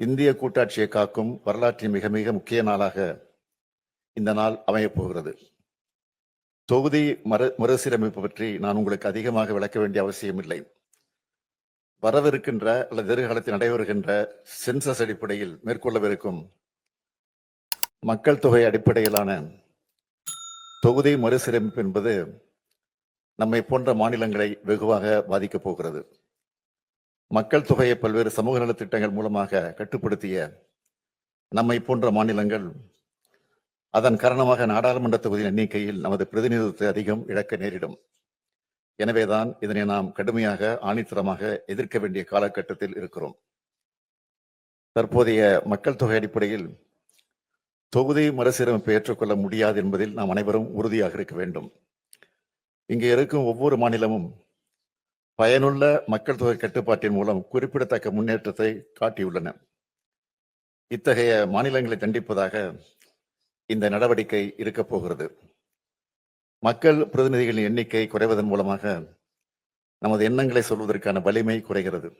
இந்திய கூட்டாட்சியை காக்கும் வரலாற்றின் மிக மிக முக்கிய நாளாக இந்த நாள் அமையப்போகிறது தொகுதி மறு மறுசீரமைப்பு பற்றி நான் உங்களுக்கு அதிகமாக விளக்க வேண்டிய அவசியமில்லை வரவிருக்கின்ற அல்லது எதிர்காலத்தில் நடைபெறுகின்ற சென்சஸ் அடிப்படையில் மேற்கொள்ளவிருக்கும் மக்கள் தொகை அடிப்படையிலான தொகுதி மறுசீரமைப்பு என்பது நம்மை போன்ற மாநிலங்களை வெகுவாக பாதிக்கப் போகிறது. மக்கள் தொகையை பல்வேறு சமூக நலத்திட்டங்கள் மூலமாக கட்டுப்படுத்திய நம்மை போன்ற மாநிலங்கள் அதன் காரணமாக நாடாளுமன்ற தொகுதியின் எண்ணிக்கையில் நமது பிரதிநிதித்துவத்தை அதிகம் இழக்க நேரிடும். எனவேதான் இதனை நாம் கடுமையாக ஆணித்தரமாக எதிர்க்க வேண்டிய காலகட்டத்தில் இருக்கிறோம். தற்போதைய மக்கள் தொகை அடிப்படையில் தொகுதி மறுசீரமைப்பை ஏற்றுக்கொள்ள முடியாது என்பதில் நாம் அனைவரும் உறுதியாக இருக்க வேண்டும். இங்கே இருக்கும் ஒவ்வொரு மாநிலமும் பயனுள்ள மக்கள் தொகை கட்டுப்பாட்டின் மூலம் குறிப்பிடத்தக்க முன்னேற்றத்தை காட்டியுள்ளன. இத்தகைய மாநிலங்களை தண்டிப்பதாக இந்த நடவடிக்கை இருக்கப் போகிறது. மக்கள் பிரதிநிதிகளின் எண்ணிக்கை குறைவதன் மூலமாக நமது எண்ணங்களை சொல்வதற்கான வலிமை குறைகிறது.